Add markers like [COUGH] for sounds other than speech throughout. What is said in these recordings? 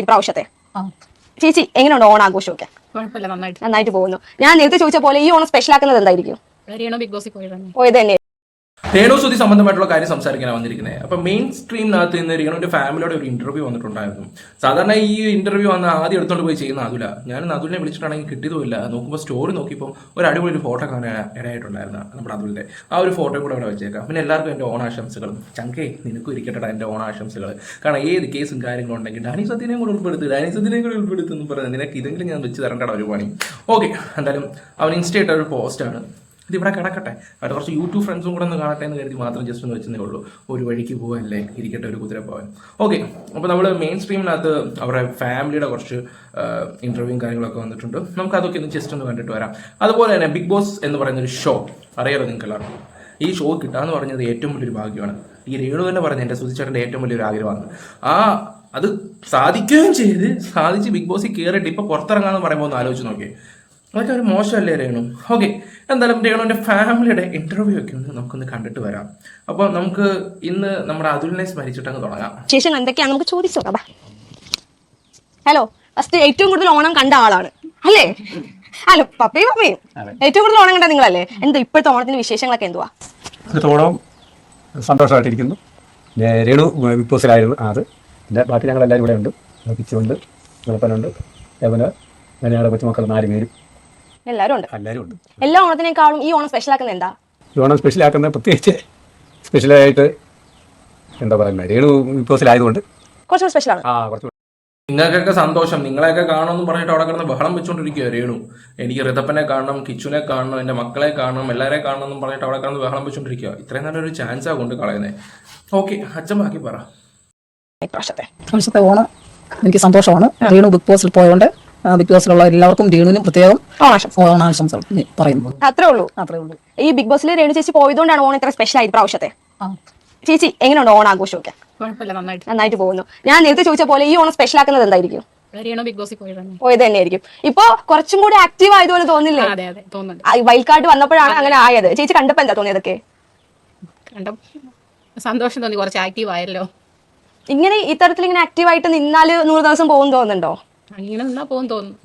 ഇപ്രാവശ്യത്തെ ചേച്ചി എങ്ങനെയുണ്ട് ഓണം ആഘോഷമൊക്കെ? നന്നായിട്ട്. നന്നായിട്ട് പോകുന്നു. ഞാൻ നേരത്തെ ചോദിച്ച പോലെ ഈ ഓണം സ്പെഷ്യൽ ആക്കുന്നത് എന്തായിരിക്കും? പോയത് തന്നെ. രേണുസുതി സംബന്ധമായിട്ടുള്ള കാര്യം സംസാരിക്കാനാണ് വന്നിരിക്കുന്നത്. അപ്പൊ മെയിൻ സ്ട്രീമിനകത്ത് നിന്ന് രേണുവിന്റെ ഫാമിലിയോടെ ഒരു ഇന്റർവ്യൂ വന്നിട്ടുണ്ടായിരുന്നു. സാധാരണ ഈ ഇന്റർവ്യൂ വന്ന് ആദ്യം എടുത്തോണ്ട് പോയി ചെയ്യുന്ന അതുല. ഞാൻ നതുലിനെ വിളിച്ചിട്ടാണെങ്കിൽ കിട്ടിയതുമില്ല. നോക്കുമ്പോൾ സ്റ്റോറി നോക്കിയപ്പോൾ ഒരു അടിപൊളി ഒരു ഫോട്ടോ കാണാൻ ഇടയായിട്ടുണ്ടായിരുന്നു നമ്മുടെ അതുലിന്റെ. ആ ഒരു ഫോട്ടോ കൂടെ അവിടെ വെച്ചേക്കാം. പിന്നെ എല്ലാവർക്കും എന്റെ ഓണാശംസകളും. ചങ്കേ നിനക്കും ഇരിക്കട്ടെ എന്റെ ഓണാശംസകൾ കാരണം ഏത് കേസും കാര്യങ്ങളും ഉണ്ടെങ്കിൽ ഡാനി സത്യനെയും കൂടെ ഉൾപ്പെടുത്തി ഡാനി സത്യനെയും കൂടെ ഉൾപ്പെടുത്തുന്നു പറയുന്നത് നിനക്ക് ഇതെങ്കിലും ഞാൻ വെച്ച് തരേണ്ട ഒരു പണി. ഓക്കെ എന്തായാലും അവൻ ഇൻസ്റ്റേറ്റ് ഒരു പോസ്റ്റാണ് ഇത് ഇവിടെ കിടക്കട്ടെ. അവർ കുറച്ച് യൂട്യൂബ് ഫ്രണ്ട്സും കൂടെ ഒന്ന് കാണട്ടെ എന്ന് കരുതി മാത്രം ജസ്റ്റ് ഒന്ന് വെച്ചതേ ഉള്ളൂ. ഒരു വഴിക്ക് പോകല്ലേ ഇരിക്കട്ടെ ഒരു കുതിര പോകാൻ ഓക്കെ അപ്പോൾ നമ്മൾ മെയിൻ സ്ട്രീമിനകത്ത് അവരുടെ ഫാമിലിയുടെ കുറച്ച് ഇന്റർവ്യൂവും കാര്യങ്ങളൊക്കെ വന്നിട്ടുണ്ട്. നമുക്ക് അതൊക്കെ ഒന്ന് ജസ്റ്റ് ഒന്ന് കണ്ടിട്ട് വരാം. അതുപോലെ തന്നെ ബിഗ് ബോസ് എന്ന് പറയുന്ന ഒരു ഷോ അറിയാലോ നിങ്ങൾക്ക് എല്ലാവർക്കും ഈ ഷോ കിട്ടാന്ന് പറഞ്ഞത് ഏറ്റവും വലിയൊരു ഭാഗ്യമാണ്. ഈ രേണു തന്നെ പറഞ്ഞ എന്റെ സുധിച്ചേട്ടന്റെ ഏറ്റവും വലിയൊരു ആഗ്രഹമാണ്. ആ അത് സാധിക്കുകയും ചെയ്ത് സാധിച്ച് ബിഗ് ബോസിൽ കയറിയിട്ട് ഇപ്പൊ പുറത്തിറങ്ങാന്ന് പറയുമ്പോൾ ഒന്ന് ആലോചിച്ച് നോക്കിയേ. അതൊക്കെ ഒരു മോശമല്ലേ രേണു? ഓക്കെ എന്തായാലും രേണുവിന്റെ ഫാമിലിയുടെ ഇന്റർവ്യൂ ഒക്കെ ഒന്ന് നമുക്കൊന്ന് കണ്ടിട്ട് വരാം. അപ്പോൾ നമുക്ക് ഇന്ന് നമ്മുടെ അതുലിനെ സ്മരിച്ചിട്ട് അങ്ങ് തുടങ്ങാം. ശേഷം എന്തൊക്കെയാണ്? നമുക്ക് ചോദിച്ചു ഹലോ ഫസ്റ്റ് ഏറ്റവും കൂടുതൽ ഓണം കണ്ട ആളാണ്. അല്ലേ? അല്ല പപ്പയും പപ്പയും ഏറ്റവും കൂടുതൽ ഓണം കണ്ട നിങ്ങളല്ലേ? എന്താ ഇപ്പോഴത്തെ ഓണത്തിന്റെ വിശേഷങ്ങളൊക്കെ എന്തുവാ? ഓണം സന്തോഷമായിട്ടിരിക്കുന്നു. രേണു ബിഗ് ബോസിലായിരുന്നു അത് പിന്നെ ബാക്കി ഞങ്ങൾ ഞങ്ങളെല്ലാവരും ഇവിടെ ഉണ്ട് കിച്ചുണ്ട് വെളുപ്പനുണ്ട് അതേപോലെ ഞങ്ങളുടെ കൊച്ചുമക്കൾ നാല് പേരും. എല്ലാവരും ഉണ്ട് എല്ലാവരും ഉണ്ട് എല്ലാ ഓണത്തിനേക്കാളും ഈ ഓണം സ്പെഷ്യൽ ആക്കുന്നത് എന്താ? ഈ ഓണം സ്പെഷ്യൽ ആക്കുന്ന പ്രത്യേകിച്ച് സ്പെഷ്യലായിട്ട് എന്താ പറയുന്നത് രേണു ബിഗ് ബോസിലായതുകൊണ്ട് കുറച്ചുകൂടി സ്പെഷ്യൽ ആണ്. ആ കുറച്ച് നിങ്ങൾക്കൊക്കെ സന്തോഷം. നിങ്ങളെയൊക്കെ കാണണമെന്ന് പറഞ്ഞിട്ട് അവിടെ കിടന്ന് ബഹളം വെച്ചുകൊണ്ടിരിക്കുക രേണു. എനിക്ക് ഋതപ്പനെ കാണണം കിച്ചുനെ കാണണം എന്റെ മക്കളെ കാണണം എല്ലാവരെയും കാണണം എന്ന് പറഞ്ഞിട്ട് അവിടെ കിടന്ന് ബഹളം വെച്ചുകൊണ്ടിരിക്കുക ഇത്രയും നല്ലൊരു ചാൻസാണ് കൊണ്ട് കളയുന്നത് ഓക്കെ അച്ഛൻ ബാക്കി പറ. ഇപ്രാവശ്യത്തെ പ്രാവശ്യത്തെ. ഓണം എനിക്ക് സന്തോഷമാണ്. രേണു ബിഗ് ബോസിൽ പോയതുകൊണ്ട് ആ, ബിഗ് ബോസിലുള്ള എല്ലാവർക്കും രേണുവിനും പ്രത്യേകം ഓണാശംസ പറയുന്നു. അത്രേ ഉള്ളൂ. അത്രേ ഉള്ളൂ. ഈ ബിഗ് ബോസിൽ രേണു ചേച്ചി പോയതുകൊണ്ടാണ് ഓണം ഇത്ര സ്പെഷ്യൽ ആയി പ്രാവശ്യത്തെ? ചേച്ചി എങ്ങനെയുണ്ട് ഓണാഘോഷമൊക്കെ? നന്നായിട്ട്. നന്നായിട്ട് പോകുന്നു. ഞാൻ നേരത്തെ ചോദിച്ച പോലെ ഈ ഓണം സ്പെഷ്യൽ ആക്കുന്നത് എന്തായിരിക്കും? രേണു ബിഗ് ബോസിൽ പോയി തന്നെ. പോയത് തന്നെയായിരിക്കും. ഇപ്പൊ കുറച്ചും കൂടി ആക്റ്റീവ് ആയതുപോലെ തോന്നില്ലേ? അതെ അതെ തോന്നുന്നുണ്ട്. വൈൽഡ് കാർഡ് വന്നപ്പോഴാണ് അങ്ങനെ ആയത്. ചേച്ചി കണ്ടപ്പോ എന്താ തോന്നിയതൊക്കെ കണ്ട സന്തോഷം തോന്നി കുറച്ച് ആക്റ്റീവ് ആയല്ലോ. ഇങ്ങനെ ഇത്തരത്തിൽ ഇങ്ങനെ ആക്റ്റീവ് ആയിട്ട് നിന്നാൽ നൂറ് ദിവസം പോകും തോന്നുന്നുണ്ടോ? ഇങ്ങനെ നിന്നാ പോകും തോന്നുന്നു.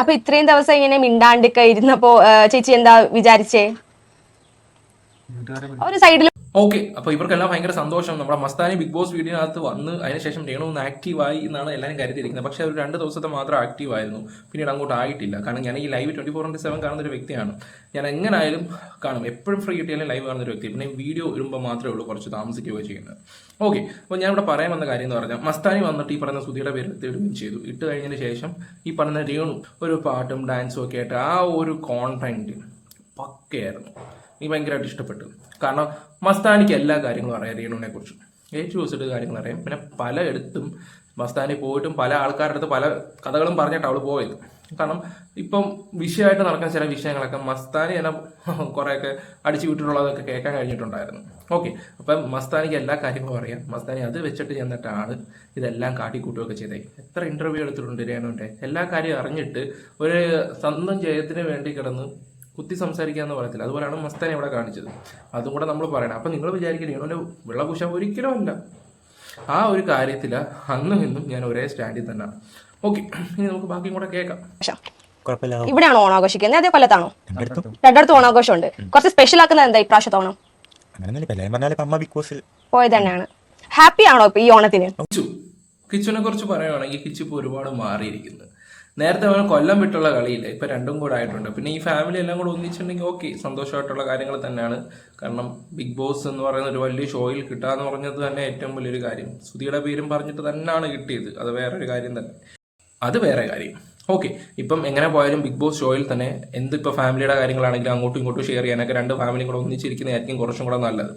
അപ്പൊ ഇത്രയും ദിവസം ഇങ്ങനെ മിണ്ടാണ്ടിക്കെ ഇരുന്നപ്പോ ചേച്ചി എന്താ വിചാരിച്ചേ? ഒരു സൈഡിൽ ഓക്കെ അപ്പോൾ ഇവർക്കെല്ലാം ഭയങ്കര സന്തോഷം. നമ്മുടെ മസ്താനി ബിഗ് ബോസ് വീഡിയോനകത്ത് വന്ന് അതിനുശേഷം രേണു ഒന്ന് ആക്റ്റീവായി എന്നാണ് എല്ലാവരും കരുതിയിരിക്കുന്നത്. പക്ഷെ ഒരു രണ്ട് ദിവസത്തെ മാത്രം ആക്റ്റീവ് ആയിരുന്നു. പിന്നീട് അങ്ങോട്ട് ആയിട്ടില്ല. കാരണം ഞാൻ ഈ live twenty four into seven കാണുന്ന ഒരു വ്യക്തിയാണ്. ഞാൻ എങ്ങനായാലും കാണും. എപ്പോഴും ഫ്രീ കിട്ടിയാലും ലൈവ് കാണുന്ന ഒരു വ്യക്തി. പിന്നെ വീഡിയോ വരുമ്പോൾ മാത്രമേ ഉള്ളൂ കുറച്ച് താമസിക്കുകയോ ചെയ്യുന്നത്. ഓക്കെ അപ്പോൾ ഞാൻ ഇവിടെ പറയാൻ വന്ന കാര്യം എന്ന് പറഞ്ഞാൽ മസ്താനി വന്നിട്ട് ഈ പറഞ്ഞ സുധിയുടെ പേര് ഇടുകയും ചെയ്തു. ഇട്ട് കഴിഞ്ഞതിന് ശേഷം ഈ പറഞ്ഞ രേണു ഒരു പാട്ടും ഡാൻസും ഒക്കെ ആയിട്ട് ആ ഒരു കോൺടെന്റ് പക്കയായിരുന്നു. എനിക്ക് ഭയങ്കരമായിട്ട് ഇഷ്ടപ്പെട്ടു. കാരണം മസ്താനിക്ക് എല്ലാ കാര്യങ്ങളും അറിയാം രേണുവിനെ കുറിച്ച്. ഏറ്റവും ദിവസമായിട്ട് കാര്യങ്ങൾ അറിയാം. പിന്നെ പലയിടത്തും മസ്താനി പോയിട്ടും പല ആൾക്കാരുടെ അടുത്ത് പല കഥകളും പറഞ്ഞിട്ട് അവൾ പോയത്. കാരണം ഇപ്പം വിഷയമായിട്ട് നടക്കുന്ന ചില വിഷയങ്ങളൊക്കെ മസ്താനി എന്നെ [LAUGHS] കുറേയൊക്കെ അടിച്ചു വിട്ടിട്ടുള്ളതൊക്കെ കേൾക്കാൻ കഴിഞ്ഞിട്ടുണ്ടായിരുന്നു. ഓക്കെ അപ്പം മസ്താനിക്ക് എല്ലാ കാര്യങ്ങളും അറിയാം. മസ്താനി അത് വെച്ചിട്ട് ചെന്നിട്ടാണ് ഇതെല്ലാം കാട്ടിക്കൂട്ടുകയൊക്കെ ചെയ്തേ എത്ര ഇന്റർവ്യൂ എടുത്തിട്ടുണ്ട് രേണുവിന്റെ? എല്ലാ കാര്യവും അറിഞ്ഞിട്ട് ഒരു സ്വന്തം ജയത്തിന് വേണ്ടി കിടന്ന് കുത്തി സംസാരിക്കുക എന്ന് പറയത്തില്ല. അതുപോലെയാണ് മസ്താനെ ഇവിടെ കാണിച്ചത്. അതും കൂടെ നമ്മൾ പറയണം. അപ്പം നിങ്ങൾ വിചാരിക്കുക രേണുവിന്റെ വിളകുശ ഒരിക്കലും അല്ല. ആ ഒരു കാര്യത്തിൽ അന്നും ഇന്നും ഞാൻ ഒരേ സ്റ്റാൻഡിൽ തന്നെ ഓക്കെ ഇനി നമുക്ക് ബാക്കിയും കൂടെ കേൾക്കാം. ഇവിടെയാണോ ഓണാഘോഷിക്കുന്നത്? അതേ കൊല്ലത്താണോ? രണ്ടിടത്തും. ഓണാഘോഷം ഉണ്ട് കുറച്ച് സ്പെഷ്യൽ ആക്കുന്നത് എന്താ ഇപ്രാവശ്യത്തെ ഓണം? പോയത് തന്നെയാണ്. ഹാപ്പി ആണോ ഇപ്പൊ ഈ ഓണത്തിന്? കിച്ചു. കിച്ചുവിനെ കുറിച്ച് പറയുകയാണെങ്കിൽ കിച്ചു ഇപ്പൊ ഒരുപാട് മാറിയിരിക്കുന്നത് നേരത്തെ അവൻ കൊല്ലം വിട്ടുള്ള കളിയില്ല? ഇപ്പൊ രണ്ടും കൂടെ ആയിട്ടുണ്ട്. പിന്നെ ഈ ഫാമിലി എല്ലാം കൂടെ ഒന്നിച്ചിട്ടുണ്ടെങ്കിൽ ഓക്കെ സന്തോഷമായിട്ടുള്ള കാര്യങ്ങൾ തന്നെയാണ്. കാരണം ബിഗ് ബോസ് എന്ന് പറയുന്ന ഒരു വലിയ ഷോയിൽ കിട്ടാന്ന് പറഞ്ഞത് തന്നെ ഏറ്റവും വലിയൊരു കാര്യം. സുധിയുടെ പേരും പറഞ്ഞിട്ട് തന്നെയാണ് കിട്ടിയത്. അത് വേറൊരു കാര്യം തന്നെ. അത് വേറെ കാര്യം. ഓക്കെ ഇപ്പം എങ്ങനെ പോയാലും ബിഗ് ബോസ് ഷോയിൽ തന്നെ എന്ത് എന്തിപ്പോൾ ഫാമിലിയുടെ കാര്യങ്ങളാണെങ്കിലും അങ്ങോട്ടും ഇങ്ങോട്ടും ഷെയർ ചെയ്യാനൊക്കെ രണ്ട് ഫാമിലി കൂടെ ഒന്നിച്ചിരിക്കുന്നതായിരിക്കും കുറച്ചും കൂടെ നല്ലത്.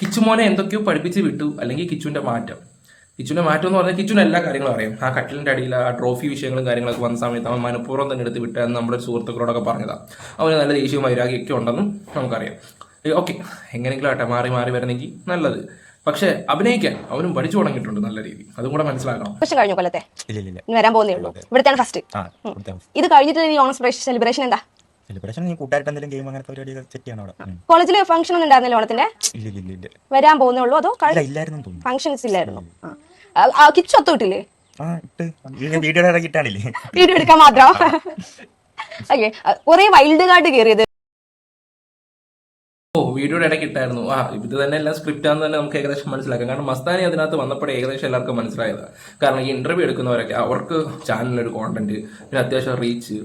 കിച്ചുമോനെ എന്തൊക്കെയോ പഠിപ്പിച്ച് വിട്ടു. അല്ലെങ്കിൽ കിച്ചുവിന്റെ മാറ്റം. കിച്ചുവിന്റെ മാറ്റം എന്ന് പറഞ്ഞാൽ കിച്ചുനെ എല്ലാ കാര്യങ്ങളും അറിയാം. ആ കട്ടിലിന്റെ അടിയിൽ ആ ട്രോഫി വിഷയങ്ങളും കാര്യങ്ങളൊക്കെ വന്ന സമയത്ത് അവൻ മനഃപൂർവം തന്നെ എടുത്ത് വിട്ടാൽ നമ്മുടെ സുഹൃത്തുക്കളോടൊക്കെ പറഞ്ഞതാണ് അവന് നല്ല ദേഷ്യവും വൈരാഗ്യമൊക്കെ ഉണ്ടെന്നും നമുക്കറിയാം. ഓക്കെ. എങ്ങനെയെങ്കിലും ആട്ടെ മാറി മാറി വരണമെങ്കിൽ നല്ലത്. പക്ഷേ അഭിനയിക്കാൻ അവനും പഠിച്ചു തുടങ്ങിയിട്ടുണ്ട് നല്ല രീതി. അതും കൂടെ മനസ്സിലാക്കണം. വർഷം കഴിഞ്ഞു കൊല്ലത്തെ? ഇല്ല ഇല്ല ഇല്ല. വരാൻ പോകുന്നേ ഉള്ളൂ. ഇവിടുത്തെയാണ് ഫസ്റ്റ് ഇത് കഴിഞ്ഞിട്ട് ഈ ഓണം സെലിബ്രേഷൻ എന്താ? സെലിബ്രേഷൻ നീ കൂട്ടായിട്ട് എന്തെങ്കിലും ഗെയിം അങ്ങനത്തെ സെറ്റ് ചെയ്യണം അവിടെ. ഉം. കോളേജിൽ ഫംഗ്ഷൻ ഒന്നും ഉണ്ടായിരുന്നില്ല ഓണത്തിന്റെ? ഇല്ല ഇല്ല ഇല്ല ഇല്ല. വരാൻ പോകുന്നേ ഉള്ളൂ അതോ ഇല്ല ഇല്ലായിരുന്നു ഫംഗ്ഷൻസ് ഇല്ലായിരുന്നു. കിച്ചു ഒത്തുവിട്ടില്ലേ വീഡിയോ എടുക്കാൻ മാത്രം. ഓക്കെ കുറെ വൈൽഡ് കാർഡ് കയറിയത് ഓ വീഡിയോയുടെ ഇടയ്ക്ക് ഇട്ടായിരുന്നു. ആ ഇത് തന്നെ എല്ലാം സ്ക്രിപ്റ്റ് ആണെന്ന് തന്നെ നമുക്ക് ഏകദേശം മനസ്സിലാക്കാം. കാരണം മസ്താനി അതിനകത്ത് വന്നപ്പോഴേ ഏകദേശം എല്ലാവർക്കും മനസ്സിലായതാണ് കാരണം ഈ ഇന്റർവ്യൂ എടുക്കുന്നവരൊക്കെ അവർക്ക് ചാനലിലൊരു കോണ്ടന്റ് പിന്നെ അത്യാവശ്യം റീച്ച്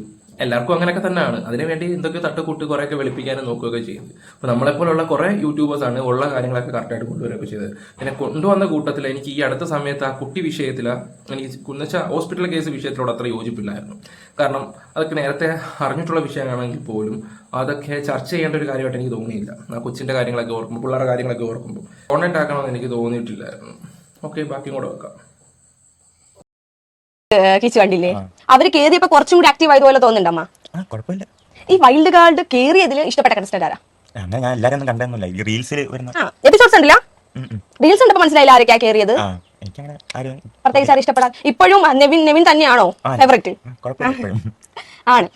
എല്ലാവർക്കും അങ്ങനെയൊക്കെ തന്നെയാണ്. അതിനുവേണ്ടി എന്തൊക്കെ തട്ടുകൂട്ട് കുറേയൊക്കെ വെളുപ്പിക്കാനും നോക്കുകയൊക്കെ ചെയ്യുന്നത് അപ്പോൾ നമ്മളെപ്പോലുള്ള കുറേ യൂട്യൂബേഴ്സാണ് ഉള്ള കാര്യങ്ങളൊക്കെ കറക്റ്റായിട്ട് കൊണ്ടുവരികയൊക്കെ ചെയ്തത്. പിന്നെ കൊണ്ടുവന്ന കൂട്ടത്തിൽ എനിക്ക് ഈ അടുത്ത സമയത്ത് ആ കുട്ടി വിഷയത്തിൽ എനിക്ക് എന്ന് ഹോസ്പിറ്റൽ കേസ് വിഷയത്തിലോട് അത്ര യോജിപ്പില്ലായിരുന്നു. കാരണം അതൊക്കെ നേരത്തെ അറിഞ്ഞിട്ടുള്ള വിഷയമാണെങ്കിൽ പോലും അതൊക്കെ ചർച്ച ചെയ്യേണ്ട ഒരു കാര്യമായിട്ട് എനിക്ക് തോന്നിയില്ല. ആ കൊച്ചിന്റെ കാര്യങ്ങളൊക്കെ ഓർക്കുമ്പോൾ പിള്ളേരുടെ കാര്യങ്ങളൊക്കെ ഓർക്കുമ്പോൾ കോണ്ടാക്ട് ആക്കണമെന്ന് എനിക്ക് തോന്നിയിട്ടില്ലായിരുന്നു. ഓക്കെ ബാക്കിയും കൂടെ വെക്കാം. കിച്ചു കണ്ടില്ലേ? അവർ കേറിയപ്പോ കുറച്ചും കൂടി ആക്റ്റീവ് ആയതുപോലെ തോന്നുന്നുണ്ടമ്മ. കുഴപ്പമില്ല. ഈ വൈൽഡ് കാർഡ് കേറിയതിൽ ഇഷ്ടപ്പെട്ട കണ്ടസ്റ്റന്റ് ആരാ? അങ്ങനെ ഞാൻ എല്ലാരും കണ്ടൊന്നുമില്ല ഈ റീൽസിൽ വരുന്ന എപ്പിസോഡ്സ് ഉണ്ടല്ല. റീൽസ് ഉണ്ടപ്പോ മനസ്സിലായില്ല ആരൊക്കെയാ കേറിയത്? പ്രത്യേകിച്ച് ആരും ഇഷ്ടപ്പെടാൻ ഇപ്പോഴും നെവിൻ നെവിൻ തന്നെയാണോ. ഫേവറേറ്റ്. ആണ്.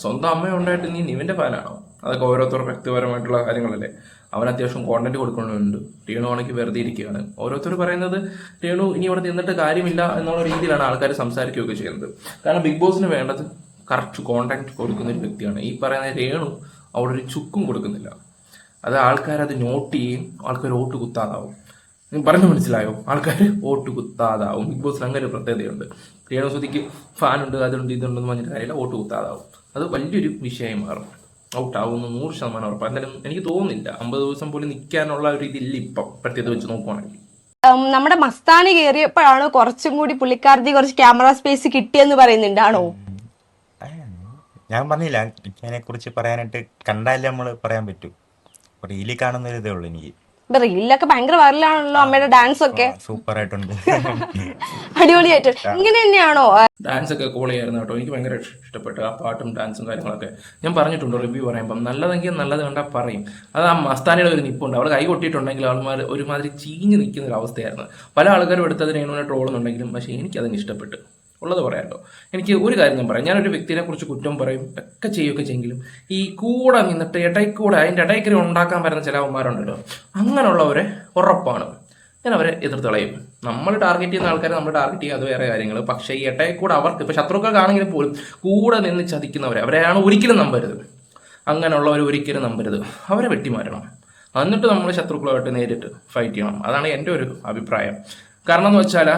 ആ അമ്മ ഉണ്ടായിട്ട് നീ നിവിന്റെ ഫാനാണോ? അതൊക്കെ ഓരോരുത്തർ വ്യക്തിപരമായിട്ടുള്ള കാര്യങ്ങളല്ലേ? അവൻ അത്യാവശ്യം കോണ്ടന്റ് കൊടുക്കുന്നുണ്ട്. രേണു ആണെങ്കിൽ വെറുതെ ഇരിക്കുകയാണ്. ഓരോരുത്തർ പറയുന്നത് രേണു ഇനി ഇവിടെ നിന്നിട്ട് കാര്യമില്ല എന്നുള്ള രീതിയിലാണ് ആൾക്കാർ സംസാരിക്കുകയൊക്കെ ചെയ്യുന്നത്. കാരണം ബിഗ് ബോസിന് വേണ്ടത് കറക്റ്റ് കോണ്ടാക്ട് കൊടുക്കുന്ന ഒരു വ്യക്തിയാണ്. ഈ പറയുന്ന രേണു അവിടെ ഒരു ചുക്കും കൊടുക്കുന്നില്ല. അത് ആൾക്കാർ അത് നോട്ട് ചെയ്യും ആൾക്കാർ വോട്ട് കുത്താതാവും. പറഞ്ഞു മനസ്സിലായോ? ആൾക്കാർ വോട്ട് കുത്താതാവും. ബിഗ് ബോസിൽ അങ്ങനെ ഒരു പ്രത്യേകതയുണ്ട്. രേണു രേണുസുതിക്ക് ഫാനുണ്ട് അതുണ്ട് ഇതുണ്ടെന്ന് പറഞ്ഞിട്ട് കാര്യമില്ല വോട്ട് കുത്താതാവും. അത് വലിയൊരു വിഷയമായി മാറും. ഔട്ട് ആവുന്നു നൂറ് ശതമാനം ഉറപ്പ്. എന്തായാലും എനിക്ക് തോന്നുന്നില്ല. അമ്പത് ദിവസം പോലും നിൽക്കാനുള്ള ഒരു ഇതില്ല ഇപ്പം പ്രത്യേകത വെച്ച് നോക്കുവാണെങ്കിൽ. നമ്മുടെ മസ്താനി കയറിയപ്പോഴാണ് കുറച്ചും കൂടി പുള്ളിക്കാരത്തി കുറച്ച് ക്യാമറ സ്പേസ് കിട്ടിയെന്ന് പറയുന്നുണ്ടാണോ? ഞാൻ പറഞ്ഞില്ല. അതിനെ കുറിച്ച് പറയാനായിട്ട് കണ്ടാലേ നമ്മൾ പറയാൻ പറ്റൂ. റീലിൽ കാണുന്ന ഒരു ഇതേ ഉള്ളൂ എനിക്ക്. റീലിലൊക്കെ ഭയങ്കര വൈറലാണല്ലോ അമ്മയുടെ ഡാൻസ് ഒക്കെ. സൂപ്പർ ആയിട്ടുണ്ട് അടിപൊളിയായിട്ട്. ഇങ്ങനെ തന്നെയാണോ? ഡാൻസ് ഒക്കെ കോൾ ചെയ്യായിരുന്നു കേട്ടോ. എനിക്ക് ഭയങ്കര ഇഷ്ടപ്പെട്ടു ആ പാട്ടും ഡാൻസും കാര്യങ്ങളൊക്കെ. ഞാൻ പറഞ്ഞിട്ടുണ്ട് റിവ്യൂ പറയുമ്പം. നല്ലതെങ്കിൽ നല്ലത് കണ്ടാൽ പറയും. അത് ആ മസ്താനിയുടെ ഒരു നിപ്പുണ്ട്. അവൾ കൈ കൊട്ടിയിട്ടുണ്ടെങ്കിൽ ആൾമാർ ഒരുമാതിരി ചീഞ്ഞ് നിൽക്കുന്ന ഒരു അവസ്ഥയായിരുന്നു. പല ആൾക്കാരും എടുത്തത് രേണുവിനെ ട്രോളുന്നുണ്ടെങ്കിലും പക്ഷേ എനിക്കതങ്ങ് ഇഷ്ടപ്പെട്ടു. ഉള്ളത് പറയാമല്ലോ എനിക്ക് ഒരു കാര്യം ഞാൻ പറയാം. ഞാനൊരു വ്യക്തിനെ കുറിച്ച് കുറ്റം പറയും ഒക്കെ ചെയ്യുകയൊക്കെ ചെയ്യെങ്കിലും ഈ കൂടെ നിന്നിട്ട് ഇടയിൽ കൂടെ അതിന്റെ ഇടയ്ക്കറി ഉണ്ടാക്കാൻ വരുന്ന ചില അവന്മാരുണ്ടല്ലോ. അങ്ങനെയുള്ളവരെ ഉറപ്പാണ്. ഞാൻ അവരെ എതിർത്ത് കളയും. നമ്മൾ ടാർഗറ്റ് ചെയ്യുന്ന ആൾക്കാരെ നമ്മൾ ടാർഗറ്റ് ചെയ്യുക അത് വേറെ കാര്യങ്ങൾ. പക്ഷേ ഈ ഇടയിൽ കൂടെ അവർക്ക് ഇപ്പൊ ശത്രുക്കൾക്കാണെങ്കിലും പോലും കൂടെ നിന്ന് ചതിക്കുന്നവരെ അവരെയാണ് ഒരിക്കലും നമ്പരുത്. അങ്ങനെയുള്ളവർ ഒരിക്കലും നമ്പരുത്. അവരെ വെട്ടിമാറ്റണം. എന്നിട്ട് നമ്മൾ ശത്രുക്കളുമായിട്ട് നേരിട്ട് ഫൈറ്റ് ചെയ്യണം. അതാണ് എന്റെ ഒരു അഭിപ്രായം. കാരണം എന്ന് വെച്ചാൽ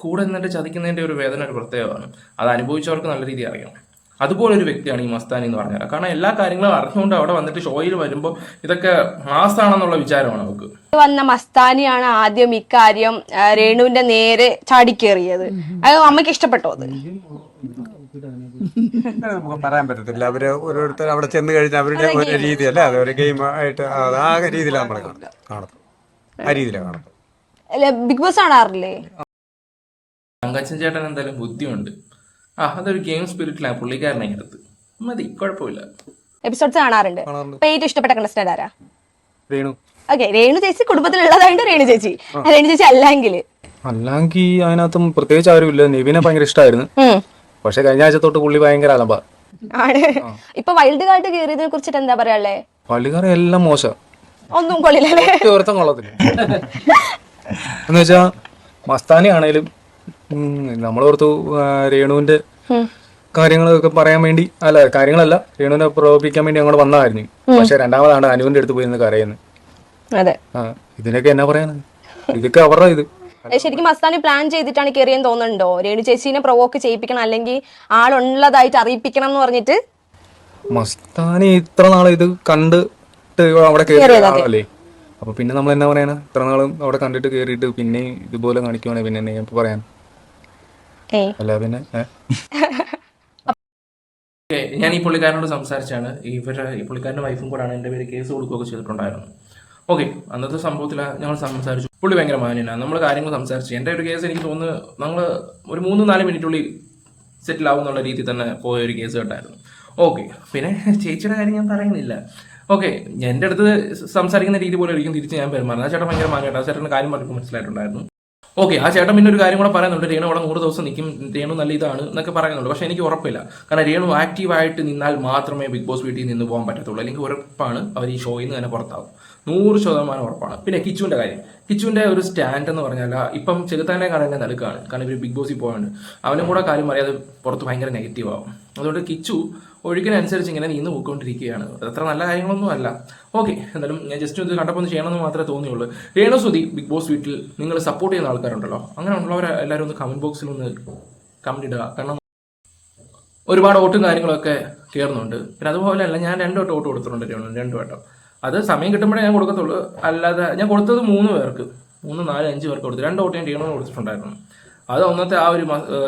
കൂടെ നിന്നിട്ട് ചതിക്കുന്നതിന്റെ ഒരു വേദന ഒരു പ്രത്യേകമാണ് അത് അനുഭവിച്ചവർക്ക് നല്ല രീതിയിൽ അറിയണം. അതുപോലൊരു വ്യക്തിയാണ് ഈ മസ്താനി എന്ന് പറഞ്ഞാൽ. കാരണം എല്ലാ കാര്യങ്ങളും അറിഞ്ഞുകൊണ്ട് അവിടെ വന്നിട്ട് ഷോയിൽ വരുമ്പോൾ ഇതൊക്കെ മാസാണെന്നുള്ള വിചാരമാണ് നമുക്ക് വന്ന മസ്താനിയാണ് ആദ്യം ഇക്കാര്യം രേണുവിന്റെ നേരെ ചാടിക്കേറിയത്. അത് അമ്മയ്ക്ക് ഇഷ്ടപ്പെട്ടോ അത്? നമുക്ക് പറയാൻ പറ്റത്തില്ല. അവർ ഓരോരുത്തർ അവിടെ ചെന്ന് കഴിഞ്ഞാൽ അവരുടെ ഒരു രീതിയല്ല? അത് ഒരു ഗെയിം ആയിട്ട് ആ രീതിയിലാണ് നമ്മൾ കാണുന്നത്. ആ രീതിയിലാണ് കാണുന്നത്. ബിഗ് ബോസ് കാണാറില്ലേ? തങ്കച്ചൻ ചേട്ടൻ എന്തായാലും ബുദ്ധിയുണ്ട്. ആ അതൊരു ഗെയിം സ്പിരിറ്റിലാണ് പുള്ളിക്കാരനെ അടുത്ത് മതി കുഴപ്പമില്ല. എപ്പിസോഡ്സ് കാണാറുണ്ട്. അപ്പൊ ഏറ്റവും ഇഷ്ടപ്പെട്ട കണ്ടസ്റ്റന്റ് ആരാ? രേണു. ഓക്കെ രേണു ചേച്ചി കുടുംബത്തിലുള്ളതായിട്ട് രേണു ചേച്ചി. രേണു ചേച്ചി അല്ലെങ്കിൽ അല്ലെങ്കിൽ അതിനകത്തും പ്രത്യേകിച്ച് ആരുമില്ല. നെവിനെ ഭയങ്കര ഇഷ്ടമായിരുന്നു പക്ഷെ കഴിഞ്ഞ ആഴ്ച തൊട്ട് പുള്ളി ഭയങ്കര അലമ്പ. ആണ്. ഇപ്പൊ വൈൽഡ് കാർഡ് കയറിയതിനെ കുറിച്ചിട്ട് എന്താ പറയാളേ പള്ളിക്കാരെ എല്ലാം മോശം. ഒന്നും കൊള്ളത്തില്ല. [LAUGHS] എന്ന് വെച്ചാ മസ്താനി ആണേലും നമ്മളോർത്തു രേണുവിന്റെ കാര്യങ്ങളൊക്കെ പറയാൻ വേണ്ടി അല്ല കാര്യങ്ങളല്ല രേണുവിനെ പ്രകോപിക്കാൻ വേണ്ടി അങ്ങോട്ട് വന്നതായിരുന്നു. പക്ഷെ രണ്ടാമതാണ് അനുവിന്റെ അടുത്ത് പോയി നിന്ന് കരയുന്നത് ഇതിനൊക്കെ എന്നാ പറയാനാണ്? ഇതൊക്കെ അവരുടെ ഇത്. ശരിക്കും മസ്താനി പ്ലാൻ ചെയ്തിട്ടാണ് കയറിയെന്ന് തോന്നുന്നുണ്ടോ? രേണു ചേച്ചീനെ പ്രൊവോക്ക് ചെയ്യിപ്പിക്കണം അല്ലെങ്കിൽ ആളുള്ളതായിട്ട് അറിയിപ്പിക്കണം എന്ന് പറഞ്ഞിട്ട്? മസ്താനി ഇത്ര നാളെ ഇത് കണ്ടിട്ട് അവിടെ കയറിയ ആളല്ലേ അപ്പൊ പിന്നെ നമ്മൾ എന്നാ പറയാനാ? ഇത്ര നാളും അവിടെ കണ്ടിട്ട് കയറിയിട്ട് പിന്നെ ഇതുപോലെ കാണിക്കുവാണെങ്കിൽ പിന്നെ എന്നെ ഞാൻ ഇപ്പൊ പറയാൻ. അല്ല പിന്നെ ഓക്കേ, ഞാൻ ഈ പുള്ളിക്കാരനോട് സംസാരിച്ചാണ്. ഇവരുടെ ഈ പുള്ളിക്കാരന്റെ വൈഫും കൂടാണ് എന്റെ പേര് കേസ് കൊടുക്കുകയൊക്കെ ചെയ്തിട്ടുണ്ടായിരുന്നു. ഓക്കെ അന്നത്തെ സംഭവത്തിൽ ഞങ്ങൾ സംസാരിച്ചു. പുള്ളി ഭയങ്കര മാന്യനാണ് നമ്മൾ കാര്യങ്ങൾ സംസാരിച്ചു. എന്റെ ഒരു കേസ് എനിക്ക് തോന്നുന്നു നമ്മൾ ഒരു മൂന്ന് നാല് മിനിറ്റുള്ളിൽ സെറ്റിൽ ആവും എന്നുള്ള രീതിയിൽ തന്നെ പോയ ഒരു കേസ് കേട്ടായിരുന്നു ഓക്കെ പിന്നെ ചേച്ചിയുടെ കാര്യം ഞാൻ പറയുന്നില്ല. ഓക്കെ എന്റെ അടുത്ത് സംസാരിക്കുന്ന രീതി പോലെ ഒരിക്കലും തിരിച്ച് ഞാൻ പെരുമാറുന്നത്. ആ ചേട്ടൻ ഭയങ്കര മാന്യമായിട്ട് ആ കാര്യം പറഞ്ഞപ്പോൾ മനസ്സിലായിട്ടുണ്ടായിരുന്നു. ഓക്കെ ആ ചേട്ടൻ പിന്നെ ഒരു കാര്യം കൂടെ പറയുന്നുണ്ട്. രേണു അവിടെ നൂറ് ദിവസം നിൽക്കും രേണു നല്ല ഇതാണ് എന്നൊക്കെ പറയുന്നുണ്ട്. പക്ഷെ എനിക്ക് ഉറപ്പില്ല. കാരണം രേണു ആക്റ്റീവായിട്ട് നിന്നാൽ മാത്രമേ ബിഗ് ബോസ് വീട്ടിൽ നിന്ന് പോകാൻ പറ്റത്തുള്ളൂ. അല്ലെങ്കിൽ ഉറപ്പാണ് അവർ ഈ ഷോയിൽ നിന്ന് തന്നെ പുറത്താവും. നൂറ് ശതമാനം ഉറപ്പാണ്. പിന്നെ കിച്ചുവിന്റെ കാര്യം. കിച്ചുവിന്റെ ഒരു സ്റ്റാൻഡ് എന്ന് പറഞ്ഞാൽ ഇപ്പം ചെകുത്താനെ കാണാൻ നടുക്കാണ്. കാരണം ഇവർ ബിഗ് ബോസിൽ പോകാണ്ട് അവനും കൂടെ കാര്യം അറിയാതെ പുറത്ത് ഭയങ്കര നെഗറ്റീവ് ആവും. അതുകൊണ്ട് കിച്ചു ഒഴുക്കിനനുസരിച്ച് ഇങ്ങനെ നീന്ന് പോയിക്കൊണ്ടിരിക്കുകയാണ്. അത്ര നല്ല കാര്യങ്ങളൊന്നും അല്ല. ഓക്കെ എന്തായാലും ഞാൻ ജസ്റ്റ് ഇത് കണ്ടപ്പോൾ ഒന്ന് ചെയ്യണമെന്ന് മാത്രമേ തോന്നിയുള്ളൂ. രേണു സുധി ബിഗ് ബോസ് വീട്ടിൽ നിങ്ങൾ സപ്പോർട്ട് ചെയ്യുന്ന ആൾക്കാരുണ്ടല്ലോ. അങ്ങനെ ഉള്ളവരെ എല്ലാവരും ഒന്ന് കമന്റ് ബോക്സിൽ ഒന്ന് കമന്റ് ഇടുക. കാരണം ഒരുപാട് വോട്ടും കാര്യങ്ങളൊക്കെ കയറുന്നുണ്ട് പിന്നെ അതുപോലെ അല്ല ഞാൻ രണ്ട് വട്ടം വോട്ട് കൊടുത്തിട്ടുണ്ട് രണ്ടു വട്ടം. അത് സമയം കിട്ടുമ്പോഴേ ഞാൻ കൊടുക്കത്തുള്ളൂ. അല്ലാതെ ഞാൻ കൊടുത്തത് മൂന്ന് പേർക്ക്. മൂന്ന് നാല് അഞ്ച് പേർക്ക് കൊടുത്തു. രണ്ട് വോട്ട് ഞാൻ ടീമിന് കൊടുത്തിട്ടുണ്ടായിരുന്നു. അത് ഒന്നത്തെ ആ ഒരു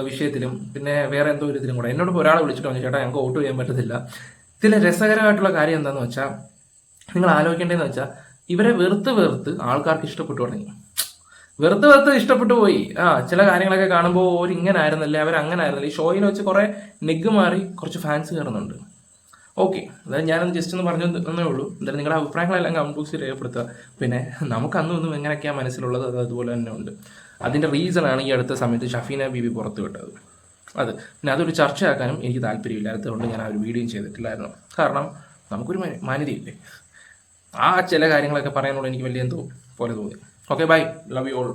വിഷയത്തിലും പിന്നെ വേറെ എന്തോ ഒരു ഇതിലും കൂടെ. എന്നോട് ഒരാൾ വിളിച്ചിട്ട് പറഞ്ഞു ചേട്ടാ ഞങ്ങൾക്ക് വോട്ട് ചെയ്യാൻ പറ്റത്തില്ല. ഇതിലെ രസകരമായിട്ടുള്ള കാര്യം എന്താണെന്ന് വെച്ചാൽ നിങ്ങൾ ആലോചിക്കേണ്ടതെന്ന് വെച്ചാൽ ഇവരെ വെറുത്ത് വെറുത്ത് ആൾക്കാർക്ക് ഇഷ്ടപ്പെട്ടു തുടങ്ങി. വെറുതെ വെറുതെ ഇഷ്ടപ്പെട്ടു പോയി. ആ ചില കാര്യങ്ങളൊക്കെ കാണുമ്പോൾ ഒരു ഇങ്ങനെ ആയിരുന്നല്ലേ അവർ ഈ ഷോയിൽ വെച്ച് കുറെ നെഗ് മാറി കുറച്ച് ഫാൻസ് കയറുന്നുണ്ട് ഓക്കെ അതായത് ഞാനൊന്ന് ജസ്റ്റ് ഒന്ന് പറഞ്ഞു എന്നേ ഉള്ളൂ. എന്തായാലും നിങ്ങളുടെ അഭിപ്രായങ്ങളെല്ലാം കമന്റ് ബോക്സിൽ രേഖപ്പെടുത്തുക. പിന്നെ നമുക്ക് അന്നും ഒന്നും എങ്ങനെയൊക്കെയാണ് മനസ്സിലുള്ളത് അത് അതുപോലെ തന്നെ ഉണ്ട്. അതിന്റെ റീസൺ ആണ് ഈ അടുത്ത സമയത്ത് ഷഫീന ബീബി പുറത്തു വിട്ടത്. അത്. പിന്നെ അതൊരു ചർച്ചയാക്കാനും എനിക്ക് താല്പര്യമില്ലാത്തതുകൊണ്ട് ഞാൻ ആ ഒരു വീഡിയോയും ചെയ്തിട്ടില്ലായിരുന്നു. കാരണം നമുക്കൊരു മാന്യതയില്ലേ? ആ ചില കാര്യങ്ങളൊക്കെ പറയാനുള്ള എനിക്ക് വലിയ എന്തോ പോലെ തോന്നി. Okay bye love you all